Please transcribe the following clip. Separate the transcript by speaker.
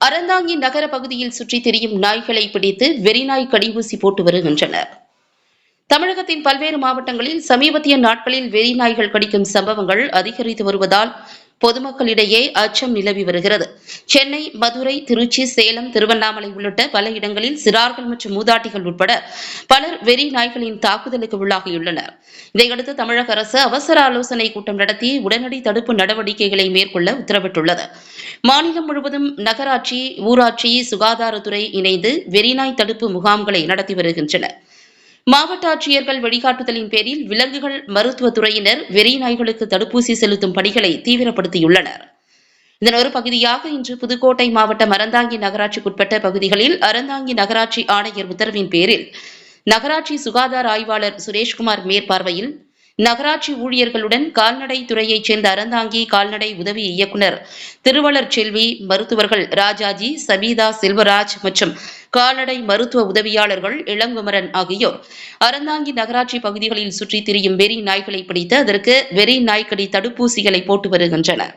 Speaker 1: அறந்தாங்கி நகர பகுதியில் சுற்றித் திரியும் நாய்களை பிடித்து வெறிநாய் கடிஊசி போட்டு வருகின்றனர். தமிழகத்தின் பல்வேறு மாவட்டங்களில் சமீபத்திய நாட்களில் வெறிநாய்கள் கடிக்கும் சம்பவங்கள் அதிகரித்து வருவதால் பொதுமக்களிடையே அச்சம் நிலவி வருகிறது. சென்னை மதுரை திருச்சி சேலம் திருவண்ணாமலை உள்ளிட்ட பல இடங்களில் சிறார்கள் மற்றும் மூதாட்டிகள் உட்பட பலர் வெறி நாய்களின் தாக்குதலுக்கு உள்ளாகியுள்ளனர். இதையடுத்து தமிழக அரசு அவசர ஆலோசனை கூட்டம் நடத்தி உடனடி தடுப்பு நடவடிக்கைகளை மேற்கொள்ள உத்தரவிட்டுள்ளது. மாநிலம் முழுவதும் நகராட்சி ஊராட்சி சுகாதாரத்துறை இணைந்து வெறிநாய் தடுப்பு முகாம்களை நடத்தி வருகின்றன மாவட்ட ஆட்சியர்கள் வழிகாட்டுதலின் பேரில் விலங்குகள் மருத்துவத்துறையினர் வெறி நாய்களுக்கு தடுப்பூசி செலுத்தும் பணிகளை தீவிரப்படுத்தியுள்ளனர். இதன் ஒரு பகுதியாக இன்று புதுக்கோட்டை மாவட்டம் அறந்தாங்கி நகராட்சிக்குட்பட்ட பகுதிகளில் அறந்தாங்கி நகராட்சி ஆணையர் உத்தரவின் பேரில் நகராட்சி சுகாதார ஆய்வாளர் சுரேஷ்குமார் மேற்பார்வையில் நகராட்சி ஊழியர்களுடன் கால்நடை துறையைச் சேர்ந்த அறந்தாங்கி கால்நடை உதவி இயக்குனர் திருவளர் செல்வி மருத்துவர்கள் ராஜாஜி சபீதா செல்வராஜ் மற்றும் கால்நடை மருத்துவ உதவியாளர்கள் இளங்குமரன் ஆகியோர். அறந்தாங்கி நகராட்சி பகுதிகளில் சுற்றித் திரியும் வெறி நாய்களை பிடித்து அதற்கு வெறி நாய்க்கடி தடுப்பூசிகளை போட்டு வருகின்றனர்.